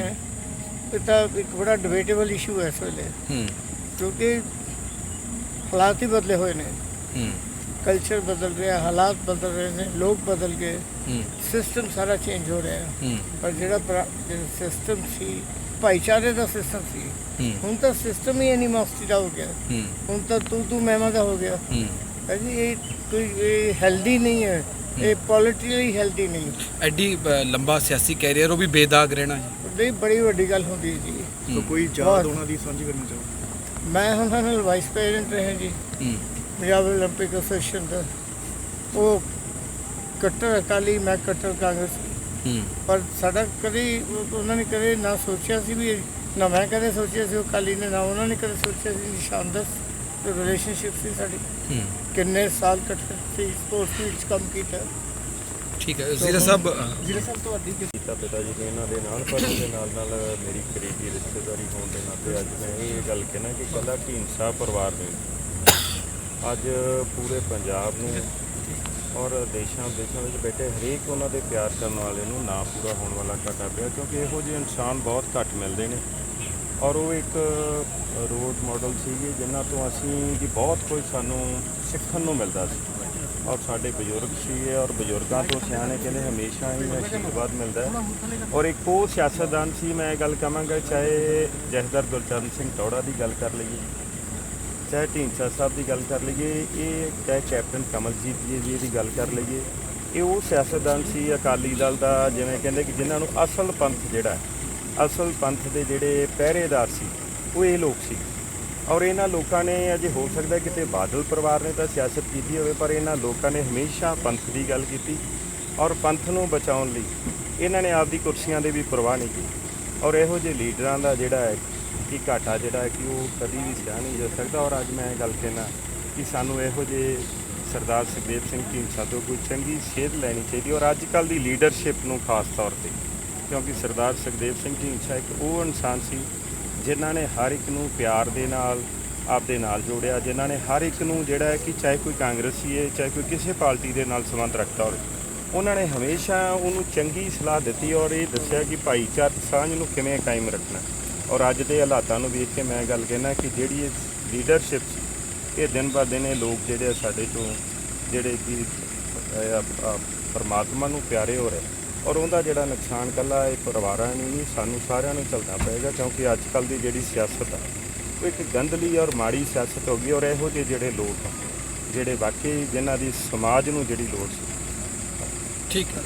ਹੈ। ਇਹ ਤਾਂ ਇੱਕ ਬੜਾ ਡਿਬੇਟੇਬਲ ਇਸ਼ੂ ਹੈ ਇਸ ਵੇਲੇ। ਹੂੰ। ਕਿਉਂਕਿ ਹਾਲਾਤ ਹੀ ਬਦਲੇ ਹੋਏ ਨੇ। ਹੂੰ। ਕਲਚਰ ਬਦਲ ਰਿਹਾ ਹਾਲਾਤ ਬਦਲ ਰਹੇ ਨੇ ਲੋਕ ਬਦਲ ਗਏ। ਹੂੰ। ਸਿਸਟਮ ਸਾਰਾ ਚੇਂਜ ਹੋ ਰਿਹਾ। ਹੈ। ਹੂੰ ਪਰ ਜਿਹੜਾ ਸਿਸਟਮ ਸੀ ਭਾਈਚਾਰੇ ਦਾ ਸਿਸਟਮ ਸੀ ਹੂੰ। ਹੁਣ ਤਾਂ ਸਿਸਟਮ ਹੀ ਐਨੀਮੋਸਿਟੀ ਦਾ ਹੋ ਗਿਆ। ਹੂੰ। ਹੁਣ ਤਾਂ ਤੂੰ ਤੂੰ ਮਹਿਮਾ ਦਾ ਹੋ ਗਿਆ। ਜੀ ਇਹ ਕੋਈ ਹੈਲਦੀ ਨਹੀਂ ਹੈ। ਇਹ ਪੋਲਿਟਿਕਲੀ ਹੈਲਦੀ ਨਹੀਂ। ਐਡੀ ਲੰਬਾ ਸਿਆਸੀ ਕੈਰੀਅਰ ਉਹ ਵੀ ਬੇਦਾਗ ਰਹਿਣਾ ਹੈ। ਬੜੀ ਬੜੀ ਵੱਡੀ ਗੱਲ ਹੁੰਦੀ ਹੈ ਜੀ ਹੂੰ, ਕੋਈ ਬਹੁਤ। ਯਾਦ ਉਹਨਾਂ ਦੀ ਸਾਂਝੀ ਕਰਨਾ ਚਾਹੋ ਮੈਂ ਹੁਣ ਨਾਲ ਵਾਈਸ ਪ੍ਰੈਜ਼ੀਡੈਂਟ ਰਿਹਾ ਜੀ ਹੂੰ ਪੰਜਾਬ 올림픽 ਐਸੋਸੀਏਸ਼ਨ ਦਾ ਉਹ ਕੱਟਰ ਅਕਾਲੀ ਮੈਂ ਕੱਟਰ ਕਾਂਗਰਸ ਹੂੰ ਪਰ ਸਾਡਾ ਕਦੇ ਉਹ- ਉਹਨਾਂ ਨੇ ਕਦੇ ਨਾ ਸੋਚਿਆ ਸੀ ਵੀ ਨਾ ਮੈਂ ਕਦੇ ਸੋਚਿਆ ਸੀ ਉਹ ਅਕਾਲੀ ਨੇ ਨਾ ਉਹਨਾਂ ਨੇ ਕਦੇ ਸੋਚਿਆ ਸੀ ਨਿਸ਼ਾਨਦਸ ਰਿਲੇਸ਼ਨਸ਼ਿਪ ਸੀ ਸਾਡੀ ਹੂੰ ਕਿੰਨੇ ਸਾਲ ਇਕੱਠੇ ਸੀ ਸਪੋਰਟਸ ਵਿੱਚ ਕੰਮ ਕੀਤਾ ਠੀਕ ਹੈ ਜ਼ੀਰਾ ਸਾਹਿਬ ਜਿਹੜੇ ਸਭ ਤੁਹਾਡੀ ਕਿਸ ਕੀਤਾ ਪਿਤਾ ਜੀ ਨੇ ਇਹਨਾਂ ਦੇ ਨਾਲ ਪਰ ਉਹਦੇ ਨਾਲ ਨਾਲ ਮੇਰੀ ਕਰੀਬੀ ਰਿਸ਼ਤੇਦਾਰੀ ਹੋਣ ਦੇ ਨਾਤੇ ਅੱਜ ਮੈਂ ਇਹ ਗੱਲ ਕਹਿਣਾ ਕਿ ਕੱਲਾ ਢੀਂਡਸਾ ਪਰਿਵਾਰ ਨਹੀਂ ਅੱਜ ਪੂਰੇ ਪੰਜਾਬ ਨੂੰ ਔਰ ਦੇਸ਼ਾਂ ਵਿਦੇਸ਼ਾਂ ਵਿੱਚ ਬੈਠੇ ਹਰੇਕ ਉਹਨਾਂ ਦੇ ਪਿਆਰ ਕਰਨ ਵਾਲੇ ਨੂੰ ਨਾ ਪੂਰਾ ਹੋਣ ਵਾਲਾ ਘਾਟਾ ਪਿਆ ਕਿਉਂਕਿ ਇਹੋ ਜਿਹੇ ਇਨਸਾਨ ਬਹੁਤ ਘੱਟ ਮਿਲਦੇ ਨੇ। ਔਰ ਉਹ ਇੱਕ ਰੋਡ ਮਾਡਲ ਸੀਗੇ ਜਿਨ੍ਹਾਂ ਤੋਂ ਅਸੀਂ ਜੀ ਬਹੁਤ ਕੁਝ ਸਾਨੂੰ ਸਿੱਖਣ ਨੂੰ ਮਿਲਦਾ ਸੀ। ਔਰ ਸਾਡੇ ਬਜ਼ੁਰਗ ਸੀ ਔਰ ਬਜ਼ੁਰਗਾਂ ਤੋਂ ਸਿਆਣੇ ਕਹਿੰਦੇ ਹਮੇਸ਼ਾ ਹੀ ਆਸ਼ੀਰਵਾਦ ਮਿਲਦਾ ਹੈ ਔਰ ਇੱਕ ਉਹ ਸਿਆਸਤਦਾਨ ਸੀ ਮੈਂ ਇਹ ਗੱਲ ਕਹਾਂਗਾ ਚਾਹੇ ਜਥੇਦਾਰ ਗੁਰਚਰਨ ਸਿੰਘ ਟੌੜਾ ਦੀ ਗੱਲ ਕਰ ਲਈਏ ਚਾਹੇ ਢੀਂਡਸਾ ਸਾਹਿਬ ਦੀ ਗੱਲ ਕਰ ਲਈਏ ਇਹ ਚਾਹੇ ਕੈਪਟਨ ਕਮਲਜੀਤ ਜੀ ਦੀ ਦੀ ਗੱਲ ਕਰ ਲਈਏ ਇਹ ਉਹ ਸਿਆਸਤਦਾਨ ਸੀ ਅਕਾਲੀ ਦਲ ਦਾ ਜਿਵੇਂ ਕਹਿੰਦੇ ਕਿ ਜਿਨ੍ਹਾਂ ਨੂੰ ਅਸਲ ਪੰਥ ਜਿਹੜਾ ਅਸਲ ਪੰਥ ਦੇ ਜਿਹੜੇ ਪਹਿਰੇਦਾਰ ਸੀ ਉਹ ਇਹ ਲੋਕ ਸੀ ਔਰ ਇਹਨਾਂ ਲੋਕਾਂ ਨੇ ਅਜੇ ਹੋ ਸਕਦਾ ਕਿਤੇ ਬਾਦਲ ਪਰਿਵਾਰ ਨੇ ਤਾਂ ਸਿਆਸਤ ਕੀਤੀ ਹੋਵੇ, ਪਰ ਇਹਨਾਂ ਲੋਕਾਂ ਨੇ ਹਮੇਸ਼ਾ ਪੰਥ ਦੀ ਗੱਲ ਕੀਤੀ ਔਰ ਪੰਥ ਨੂੰ ਬਚਾਉਣ ਲਈ ਇਹਨਾਂ ਨੇ ਆਪਦੀ ਕੁਰਸੀਆਂ ਦੇ ਵੀ ਪਰਵਾਹ ਨਹੀਂ ਕੀਤੀ। ਔਰ ਇਹੋ ਜਿਹੇ ਲੀਡਰਾਂ ਦਾ ਜਿਹੜਾ ਹੈ ਕਿ ਘਾਟਾ ਜਿਹੜਾ ਹੈ ਕਿ ਉਹ ਕਦੀ ਵੀ ਸਿਆ ਨਹੀਂ ਜਾ ਸਕਦਾ। ਔਰ ਅੱਜ ਮੈਂ ਇਹ ਗੱਲ ਕਹਿਣਾ ਕਿ ਸਾਨੂੰ ਇਹੋ ਜਿਹੇ ਸਰਦਾਰ ਸੁਖਦੇਵ ਸਿੰਘ ਢੀਂਡਸਾ ਤੋਂ ਕੋਈ ਚੰਗੀ ਸੇਧ ਲੈਣੀ ਚਾਹੀਦੀ ਔਰ ਅੱਜ ਕੱਲ ਦੀ ਲੀਡਰਸ਼ਿਪ ਨੂੰ ਖਾਸ ਤੌਰ ਤੇ ਕਿਉਂਕਿ ਸਰਦਾਰ ਸੁਖਦੇਵ ਸਿੰਘ ਢੀਂਡਸਾ ਇੱਕ ਉਹ ਇਨਸਾਨ ਸੀ ਜਿਨ੍ਹਾਂ ਨੇ ਹਰ ਇੱਕ ਨੂੰ ਪਿਆਰ ਦੇ ਨਾਲ, ਆਪਦੇ ਨਾਲ ਜੋੜਿਆ, ਜਿਨ੍ਹਾਂ ਨੇ ਹਰ ਇੱਕ ਨੂੰ ਜਿਹੜਾ ਹੈ ਕਿ ਚਾਹੇ ਕੋਈ ਕਾਂਗਰਸੀ ਹੈ ਚਾਹੇ ਕੋਈ ਕਿਸੇ ਪਾਰਟੀ ਦੇ ਨਾਲ ਸੰਬੰਧ ਰੱਖਦਾ ਹੋਵੇ, ਉਹਨਾਂ ਨੇ ਹਮੇਸ਼ਾ ਉਹਨੂੰ ਚੰਗੀ ਸਲਾਹ ਦਿੱਤੀ ਔਰ ਇਹ ਦੱਸਿਆ ਕਿ ਭਾਈਚਾਰਕ ਸਾਂਝ ਨੂੰ ਕਿਵੇਂ ਕਾਇਮ ਰੱਖਣਾ। ਔਰ ਅੱਜ ਦੇ ਹਾਲਾਤਾਂ ਨੂੰ ਵੇਖ ਕੇ ਮੈਂ ਗੱਲ ਕਹਿਣਾ ਕਿ ਜਿਹੜੀ ਇਹ ਲੀਡਰਸ਼ਿਪ ਇਹ ਦਿਨ ਬਾ ਦਿਨ ਇਹ ਲੋਕ ਜਿਹੜੇ ਆ ਸਾਡੇ ਤੋਂ ਜਿਹੜੇ ਕਿ ਪਰਮਾਤਮਾ ਨੂੰ ਪਿਆਰੇ ਹੋ ਰਹੇ। ਔਰ ਉਹਦਾ ਜਿਹੜਾ ਨੁਕਸਾਨ ਕੱਲਾ ਇਹ ਪਰਿਵਾਰਾਂ ਨੂੰ ਨਹੀਂ, ਸਾਨੂੰ ਸਾਰਿਆਂ ਨੂੰ ਝੱਲਣਾ ਪਏਗਾ, ਕਿਉਂਕਿ ਅੱਜ ਕੱਲ ਦੀ ਜਿਹੜੀ ਸਿਆਸਤ ਆ, ਉਹ ਇੱਕ ਗੰਦਲੀ ਔਰ ਮਾੜੀ ਸਿਆਸਤ ਹੋ ਗਈ ਔਰ ਇਹੋ ਜਿਹੇ ਜਿਹੜੇ ਲੋਕ ਆ, ਜਿਹੜੇ ਵਾਕਈ ਜਿਨ੍ਹਾਂ ਦੀ ਸਮਾਜ ਨੂੰ ਜਿਹੜੀ ਲੋੜ ਸੀ। ਠੀਕ ਹੈ।